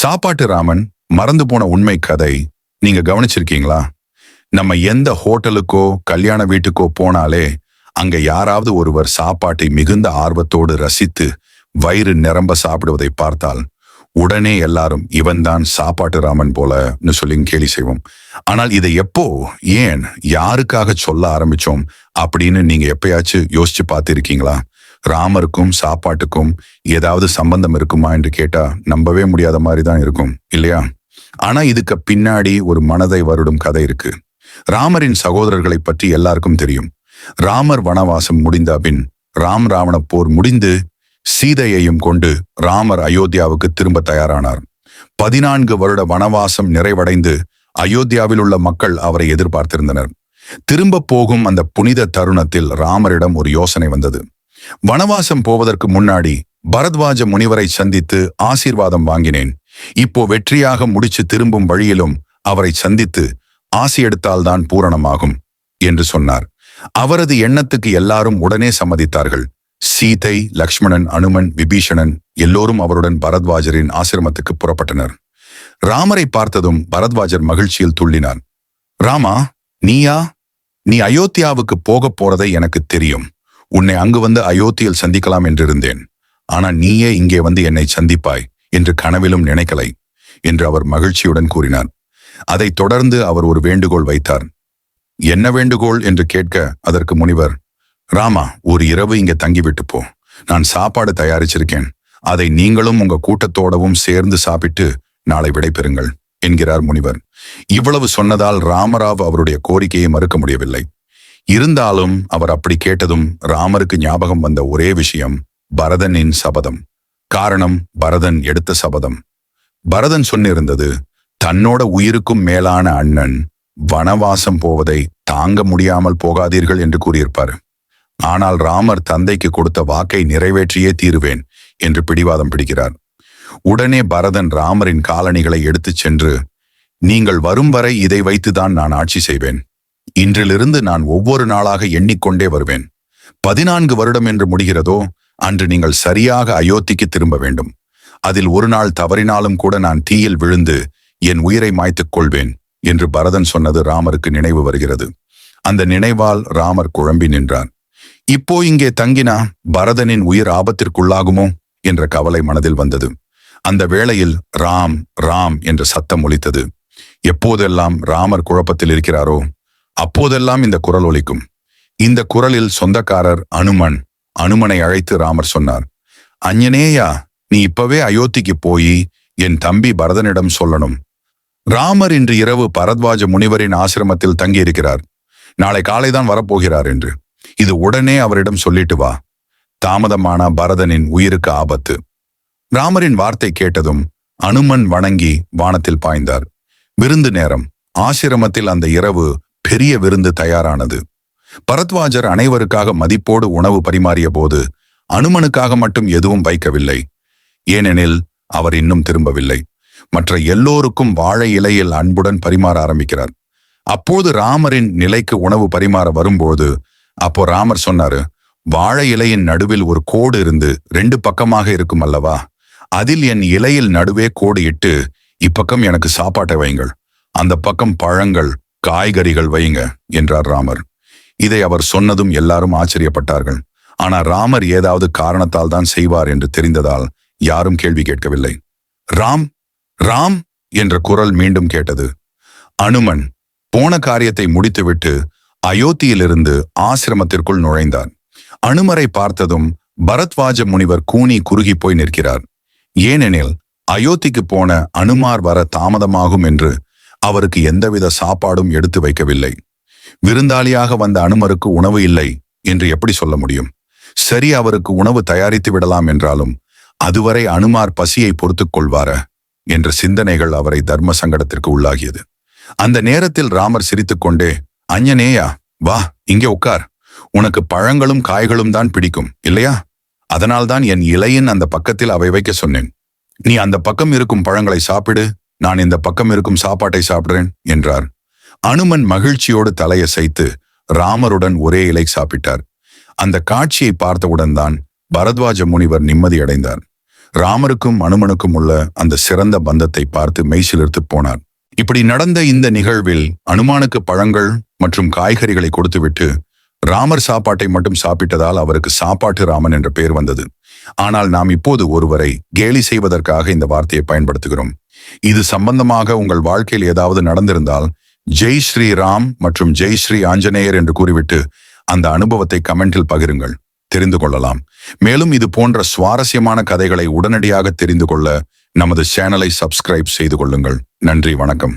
சாப்பாட்டு ராமன் மறந்து போன உண்மை கதை நீங்க கவனிச்சிருக்கீங்களா? நம்ம எந்த ஹோட்டலுக்கோ கல்யாண வீட்டுக்கோ போனாலே அங்க யாராவது ஒருவர் சாப்பாட்டை மிகுந்த ஆர்வத்தோடு ரசித்து வயிறு நிரம்ப சாப்பிடுவதை பார்த்தால் உடனே எல்லாரும் இவன்தான் சாப்பாட்டு ராமன் போலன்னு சொல்லி கேலி செய்வோம். ஆனால் இதை எப்போ ஏன் யாருக்காக சொல்ல ஆரம்பிச்சோம்? அப்படின்னு நீங்க எப்பயாச்சும் யோசிச்சு பார்த்திருக்கீங்களா? ராமருக்கும் சாப்பாட்டுக்கும் ஏதாவது சம்பந்தம் இருக்குமா என்று கேட்டா நம்பவே முடியாத மாதிரி தான் இருக்கும் இல்லையா? ஆனா இதுக்கு பின்னாடி ஒரு மனதை வருடும் கதை இருக்கு. ராமரின் சகோதரர்களை பற்றி எல்லாருக்கும் தெரியும். ராமர் வனவாசம் முடிந்த பின் ராம் ராவண போர் முடிந்து சீதையையும் கொண்டு ராமர் அயோத்தியாவுக்கு திரும்ப தயாரானார். பதினான்கு வருட வனவாசம் நிறைவடைந்து அயோத்தியாவில் உள்ள மக்கள் அவரை எதிர்பார்த்திருந்தனர். திரும்ப போகும் அந்த புனித தருணத்தில் ராமரிடம் ஒரு யோசனை வந்தது. வனவாசம் போவதற்கு முன்னாடி பரத்வாஜ முனிவரை சந்தித்து ஆசீர்வாதம் வாங்கினேன். இப்போ வெற்றியாக முடிச்சு திரும்பும் வழியிலும் அவரை சந்தித்து ஆசி எடுத்தால்தான் பூரணமாகும் என்று சொன்னார். அவரது எண்ணத்துக்கு எல்லாரும் உடனே சம்மதித்தார்கள். சீதை லக்ஷ்மணன் அனுமன் விபீஷணன் எல்லோரும் அவருடன் பரத்வாஜரின் ஆசிரமத்துக்கு புறப்பட்டனர். ராமரை பார்த்ததும் பரத்வாஜர் மகிழ்ச்சியில் துள்ளினார். ராமா நீயா? நீ அயோத்தியாவுக்கு போகப் போறதை எனக்கு தெரியும். உன்னை அங்கு வந்து அயோத்தியில் சந்திக்கலாம் என்றிருந்தேன். ஆனால் நீயே இங்கே வந்து என்னை சந்திப்பாய் என்று கனவிலும் நினைக்கலை என்று அவர் மகிழ்ச்சியுடன் கூறினார். அதைத் தொடர்ந்து அவர் ஒரு வேண்டுகோள் வைத்தார். என்ன வேண்டுகோள்? என்று கேட்க அதற்கு முனிவர் ராமா ஒரு இரவு இங்கே தங்கிவிட்டு போ. நான் சாப்பாடு தயாரிச்சிருக்கேன். அதை நீங்களும் உங்க கூட்டத்தோடவும் சேர்ந்து சாப்பிட்டு நாளை விடைபெறுங்கள் என்கிறார் முனிவர். இவ்வளவு சொன்னதால் ராமராவ் அவருடைய கோரிக்கையை மறுக்க முடியவில்லை. இருந்தாலும் அவர் அப்படி கேட்டதும் ராமருக்கு ஞாபகம் வந்த ஒரே விஷயம் பரதனின் சபதம். காரணம் பரதன் எடுத்த சபதம். பரதன் சொன்னிருந்தது தன்னோட உயிருக்கும் மேலான அண்ணன் வனவாசம் போவதை தாங்க முடியாமல் போகாதீர்கள் என்று கூறியிருப்பார். ஆனால் ராமர் தந்தைக்கு கொடுத்த வாக்கை நிறைவேற்றியே தீருவேன் என்று பிடிவாதம் பிடிக்கிறார். உடனே பரதன் ராமரின் காலணிகளை எடுத்துச் சென்று நீங்கள் வரும் வரை இதை வைத்துதான் நான் ஆட்சி செய்வேன். இன்றிலிருந்து நான் ஒவ்வொரு நாளாக எண்ணிக்கொண்டே வருவேன். பதினான்கு வருடம் என்று முடிகிறதோ அன்று நீங்கள் சரியாக அயோத்திக்கு திரும்ப வேண்டும். அதில் ஒரு நாள் தவறினாலும் கூட நான் தீயில் விழுந்து என் உயிரை மாய்த்துக் கொள்வேன் என்று பரதன் சொன்னது ராமருக்கு நினைவு வருகிறது. அந்த நினைவால் ராமர் குழம்பி நின்றார். இப்போ இங்கே தங்கினா பரதனின் உயிர் ஆபத்திற்குள்ளாகுமோ? என்ற கவலை மனதில் வந்தது. அந்த வேளையில் ராம் ராம் என்ற சத்தம் ஒலித்தது. எப்போதெல்லாம் ராமர் குழப்பத்தில் இருக்கிறாரோ அப்போதெல்லாம் இந்த குரல் ஒலிக்கும். இந்த குரலில் சொந்தக்காரர் அனுமன் அனுமனை அழைத்து ராமர் சொன்னார் அஞ்சனேயா நீ இப்பவே அயோத்திக்கு போய் என் தம்பி பரதனிடம் சொல்லணும். ராமர் இன்று இரவு பரத்வாஜ முனிவரின் ஆசிரமத்தில் தங்கியிருக்கிறார். நாளை காலைதான் வரப்போகிறார் என்று. இது உடனே அவரிடம் சொல்லிட்டு வா. தாமதமான பரதனின் உயிருக்கு ஆபத்து. ராமரின் வார்த்தை கேட்டதும் அனுமன் வணங்கி வானத்தில் பாய்ந்தார். விருந்து நேரம். ஆசிரமத்தில் அந்த இரவு பெரிய விருந்து தயாரானது. பரத்வாஜர் அனைவருக்காக மதிப்போடு உணவு பரிமாறிய போது அனுமனுக்காக மட்டும் எதுவும் வைக்கவில்லை. ஏனெனில் அவர் இன்னும் திரும்பவில்லை. மற்ற எல்லோருக்கும் வாழை இலையில் அன்புடன் பரிமாற ஆரம்பிக்கிறார். அப்போது ராமரின் நிலைக்கு உணவு பரிமாற வரும்போது அப்போ ராமர் சொன்னாரு வாழை இலையின் நடுவில் ஒரு கோடு இருந்து ரெண்டு பக்கமாக இருக்கும் அல்லவா? அதில் என் இலையில் நடுவே கோடு இட்டு இப்பக்கம் எனக்கு சாப்பாட்டை வையுங்கள். அந்த பக்கம் பழங்கள் காய்கறிகள் வையுங்க என்றார் ராமர். இதை அவர் சொன்னதும் எல்லாரும் ஆச்சரியப்பட்டார்கள். ஆனால் ராமர் ஏதாவது காரணத்தால் தான் செய்வார் என்று தெரிந்ததால் யாரும் கேள்வி கேட்கவில்லை. ராம் ராம் என்ற குரல் மீண்டும் கேட்டது. அனுமன் போன காரியத்தை முடித்துவிட்டு அயோத்தியிலிருந்து ஆசிரமத்திற்குள் நுழைந்தார். அனுமரை பார்த்ததும் பரத்வாஜ முனிவர் கூனி குறுகி போய் நிற்கிறார். ஏனெனில் அயோத்திக்கு போன அனுமார் வர தாமதமாகும் என்று அவருக்கு எந்தவித சாப்பாடும் எடுத்து வைக்கவில்லை. விருந்தாளியாக வந்த அனுமருக்கு உணவு இல்லை என்று எப்படி சொல்ல முடியும்? சரி அவருக்கு உணவு தயாரித்து விடலாம் என்றாலும் அதுவரை அனுமார் பசியை பொறுத்துக் கொள்வார என்ற சிந்தனைகள் அவரை தர்ம சங்கடத்திற்கு உள்ளாகியது. அந்த நேரத்தில் ராமர் சிரித்துக்கொண்டே அஞ்சனேயா வா இங்கே உட்கார். உனக்கு பழங்களும் காய்களும் தான் பிடிக்கும் இல்லையா? அதனால்தான் என் இலையின் அந்த பக்கத்தில் அவை வைக்க சொன்னேன். நீ அந்த பக்கம் இருக்கும் பழங்களை சாப்பிடு நான் இந்த பக்கம் இருக்கும் சாப்பாட்டை சாப்பிடுறேன் என்றார். அனுமன் மகிழ்ச்சியோடு தலையசைத்து ராமருடன் ஒரே இலை சாப்பிட்டார். அந்த காட்சியை பார்த்தவுடன் தான் பரத்வாஜ முனிவர் நிம்மதியடைந்தார் ராமருக்கும் அனுமனுக்கும் உள்ள அந்த சிறந்த பந்தத்தை பார்த்து மெய்சிலிர்த்து போனார். இப்படி நடந்த இந்த நிகழ்வில் அனுமானுக்கு பழங்கள் மற்றும் காய்கறிகளை கொடுத்துவிட்டு ராமர் சாப்பாட்டை மட்டும் சாப்பிட்டதால் அவருக்கு சாப்பாட்டு ராமன் என்ற பெயர் வந்தது. ஆனால் நாம் இப்போது ஒருவரை கேலி செய்வதற்காக இந்த வார்த்தையை பயன்படுத்துகிறோம். இது சம்பந்தமாக உங்கள் வாழ்க்கையில் ஏதாவது நடந்திருந்தால் ஜெய் ஸ்ரீ ராம் மற்றும் ஜெய் ஸ்ரீ ஆஞ்சநேயர் என்று கூறிவிட்டு அந்த அனுபவத்தை கமெண்டில் பகிருங்கள். தெரிந்து கொள்ளலாம். மேலும் இது போன்ற சுவாரஸ்யமான கதைகளை உடனடியாக தெரிந்து கொள்ள நமது சேனலை சப்ஸ்கிரைப் செய்து கொள்ளுங்கள். நன்றி வணக்கம்.